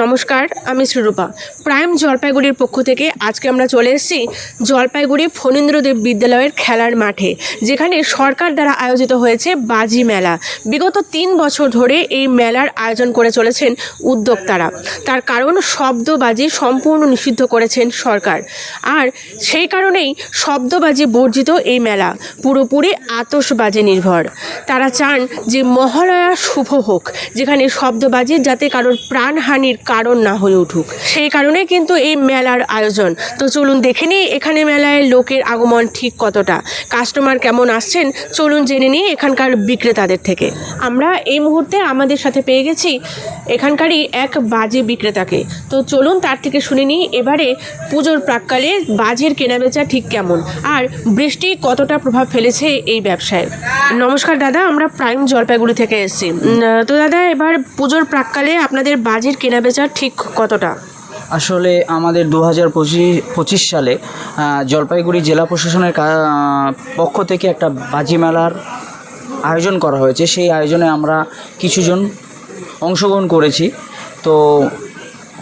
নমস্কার, আমি শ্রীরূপা প্রাইম জলপাইগুড়ির পক্ষ থেকে আজকে আমরা চলে এসেছি জলপাইগুড়ি ফণীন্দ্রদেব বিদ্যালয়ের খেলার মাঠে, যেখানে সরকার দ্বারা আয়োজিত হয়েছে বাজি মেলা। বিগত তিন বছর ধরে এই মেলার আয়োজন করে চলেছেন উদ্যোক্তারা। তার কারণ শব্দবাজি সম্পূর্ণ নিষিদ্ধ করেছেন সরকার। আর সেই কারণেই শব্দবাজি বর্জিত এই মেলা। পুরোপুরি আতশবাজি নির্ভর। তারা চান যে মহালয়া শুভ হোক, যেখানে শব্দবাজি যাতে কারোর প্রাণহানির কারণ না হয়ে উঠুক। সেই কারণে কিন্তু এই মেলার আয়োজন। তো চলুন দেখে নিই এখানে মেলায় লোকের আগমন ঠিক কতটা। কাস্টমার কেমন আসছেন, চলুন জেনে নিই এখানকার বিক্রেতাদের থেকে। আমরা এই মুহূর্তে আমাদের সাথে পেয়ে গেছি এখানকারই এক বাজে বিক্রেতাকে। তো চলুন তার থেকে শুনে নিই এবারে পুজোর প্রাককালে বাজের কেনাবেচা ঠিক কেমন আর বৃষ্টি কতটা প্রভাব ফেলেছে এই ব্যবসায়। নমস্কার দাদা, আমরা প্রাইম জলপাইগুড়ি থেকে এসেছি। তো দাদা, এবার পুজোর প্রাককালে আপনাদের বাজের কেনাবেচা ঠিক কতটা? আসলে আমাদের দু হাজার পঁচিশ সালে জলপাইগুড়ি জেলা প্রশাসনের পক্ষ থেকে একটা বাজি মেলার আয়োজন করা হয়েছে। সেই আয়োজনে আমরা কিছুজন অংশগ্রহণ করেছি। তো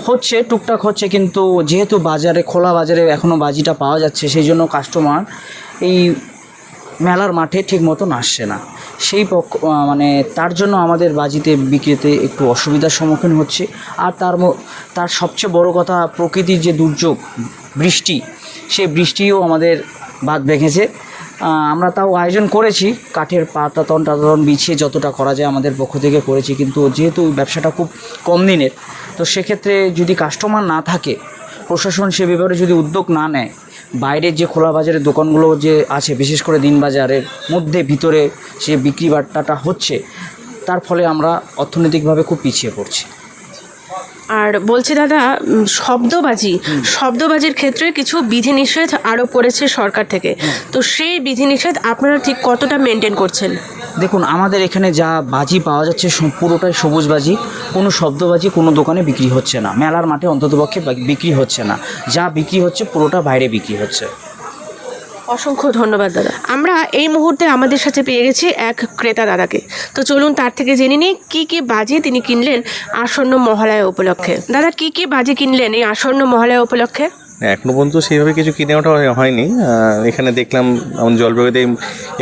হচ্ছে, টুকটাক হচ্ছে, কিন্তু যেহেতু বাজারে, খোলা বাজারে এখনও বাজিটা পাওয়া যাচ্ছে, সেই জন্য কাস্টমার এই মেলার মাঠে ঠিক মতন আসছে না। সেই পক্ষ মানে তার জন্য আমাদের বাজিতে বিক্রিতে একটু অসুবিধার সম্মুখীন হচ্ছে। আর তার তার সবচেয়ে বড় কথা প্রকৃতির যে দুর্যোগ, বৃষ্টি, সেই বৃষ্টিও আমাদের বাদ ভেঙেছে। আমরা তাও আয়োজন করেছি, কাঠের পাতা, তন টাতন বিছিয়ে যতটা করা যায় আমাদের পক্ষ থেকে করেছি। কিন্তু যেহেতু ব্যবসাটা খুব কম দিনের, তো সেক্ষেত্রে যদি কাস্টমার না থাকে, প্রশাসন সে ব্যাপারে যদি উদ্যোগ না নেয় বাইরের যে খোলা বাজারের দোকানগুলো যে আছে, বিশেষ করে দিন বাজারের মধ্যে ভিতরে সে বিক্রি বাট্টাটা হচ্ছে, তার ফলে আমরা অর্থনৈতিকভাবে খুব পিছিয়ে পড়ছি। আর বলছি দাদা শব্দবাজি শব্দবাজির ক্ষেত্রে কিছু বিধিনিষেধ আরোপ করেছে সরকার থেকে। তো সেই বিধিনিষেধ আপনারা ঠিক কতটা মেনটেন করছেন? দেখুন আমাদের এখানে যা বাজি পাওয়া যাচ্ছে পুরোটাই সবুজ বাজি কোনো শব্দবাজি কোনো দোকানে বিক্রি হচ্ছে না। মেলার মাঠে অন্ততপক্ষে বিক্রি হচ্ছে না। যা বিক্রি হচ্ছে পুরোটা বাইরে বিক্রি হচ্ছে। অসংখ্য ধন্যবাদ দাদা। আমরা এই মুহূর্তে আমাদের সাথে পেয়ে গেছি এক ক্রেতা দাদাকে। তো চলুন তার থেকে জেনে নিই কী কী বাজে তিনি কিনলেন আসন্ন মহালয়া উপলক্ষে? দাদা কী কী বাজে কিনলেন এই আসন্ন মহালয়া উপলক্ষে? এখনও পর্যন্ত সেইভাবে কিছু কিনে ওঠা হয়নি। এখানে দেখলাম আমার জলপাইগুড়িতে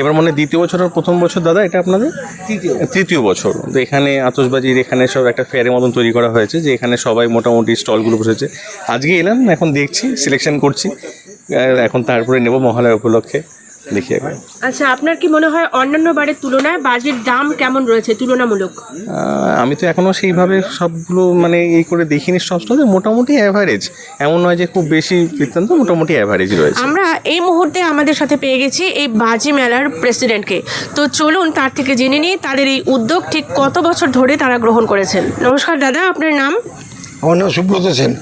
এবার মনে দ্বিতীয় বছর আর প্রথম বছর দাদা এটা আপনাদের? তৃতীয় তৃতীয় বছর। তো এখানে আতসবাজির এখানে সব একটা ফেয়ারের মতন তৈরি করা হয়েছে যে এখানে সবাই মোটামুটি স্টলগুলো বসেছে। আজকে এলাম এখন দেখছি সিলেকশন করছি। এখন তারপরে নেব মহালয়া উপলক্ষে। দেখি আচ্ছা আপনার কি মনে হয় অন্যান্য বারের তুলনায় বাজির দাম কেমন রয়েছে তুলনামূলক? আমি তো এখনও সেইভাবে সবগুলো মানে এই করে দেখিনি সব স্টলে মোটামুটি অ্যাভারেজ এমন নয় যে খুব বেশি বৃত্তান্ত মোটামুটি অ্যাভারেজ রয়েছে। আমরা এই মুহূর্তে আমাদের সাথে পেয়ে গেছি এই বাজি মেলার প্রেসিডেন্টকে তো চলুন তার থেকে জেনে নিই তাদের এই উদ্যোগ ঠিক কত বছর ধরে তারা গ্রহণ করেছেন। নমস্কার দাদা আপনার নাম? আমার নাম সুব্রত সেন।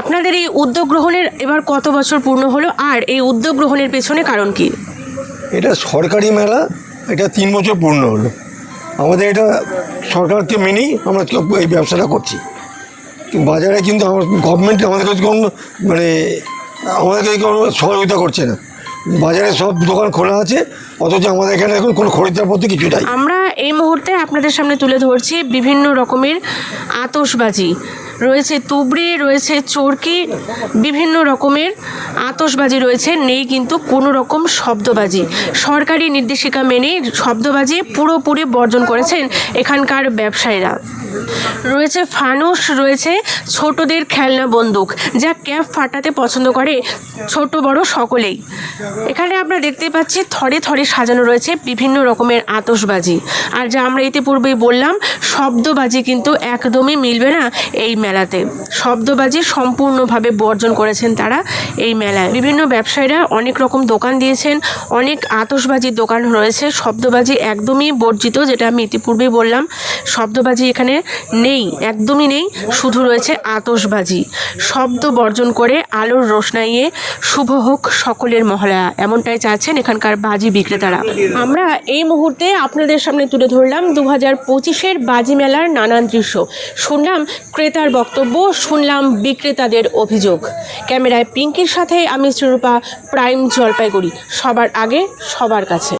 আপনাদের এই উদ্যোগ গ্রহণের এবার কত বছর পূর্ণ হলো আর এই উদ্যোগ গ্রহণের পেছনে কারণ কি? এটা সরকারি মেলা এটা তিন বছর পূর্ণ হলো। আমাদের এটা সরকারকে মেনেই আমরা এই ব্যবসাটা করছি। বাজারে কিন্তু আমার গভর্নমেন্ট আমাদের কাছে কোনো মানে আমাদেরকে কোনো সহযোগিতা করছে না। বাজারে সব দোকান খোলা আছে অথচ আমাদের এখানে এখন কোনো খরিদ্দার পদ্ধতি কিছু নাই। আমরা এই মুহূর্তে আপনাদের সামনে তুলে ধরছি বিভিন্ন রকমের আতশবাজি। রয়েছে তুবড়ি, রয়েছে চরকি, বিভিন্ন রকমের আতসবাজি রয়েছে, নেই কিন্তু কোনো রকম শব্দবাজি। সরকারি নির্দেশিকা মেনে শব্দবাজি পুরোপুরি বর্জন করেছেন এখানকার ব্যবসায়ীরা। রয়েছে ফানুস রয়েছে ছোটদের খেলনা বন্দুক, যা ক্যাপ ফাটাতে পছন্দ করে ছোট বড় সকলেই। এখানে আমরা দেখতে পাচ্ছি থরে থরে সাজানো রয়েছে বিভিন্ন রকমের আতসবাজি আর যা আমরা ইতিপূর্বেই বললাম, শব্দবাজি কিন্তু একদমই মিলবে না এই মেলাতে। শব্দবাজি সম্পূর্ণভাবে বর্জন করেছেন তারা এই মেলায়। বিভিন্ন ব্যবসায়ীরা অনেক রকম দোকান দিয়েছেন, অনেক আতশবাজির দোকান রয়েছে। শব্দবাজি একদমই বর্জিত, যেটা আমি ইতিপূর্বেই বললাম। শব্দবাজি এখানে নেই, একদমই নেই। শুধু রয়েছে আতশবাজি। শব্দ বর্জন করে আলোর রোশনাইয়ে শুভ হোক সকলের মহলায়া, এমনটাই চাচ্ছেন এখানকার বাজি বিক্রেতারা। আমরা এই মুহূর্তে আপনাদের সামনে তুলে ধরলাম দু হাজার পঁচিশের বাজি মেলার নানান দৃশ্য। শুনলাম ক্রেতার বক্তব্য, শুনলাম বিক্রেতাদের অভিযোগ। ক্যামেরায় পিঙ্কির সাথে আমি শ্রীরূপা, প্রাইম জলপাইগুড়ি। সবার আগে, সবার কাছে।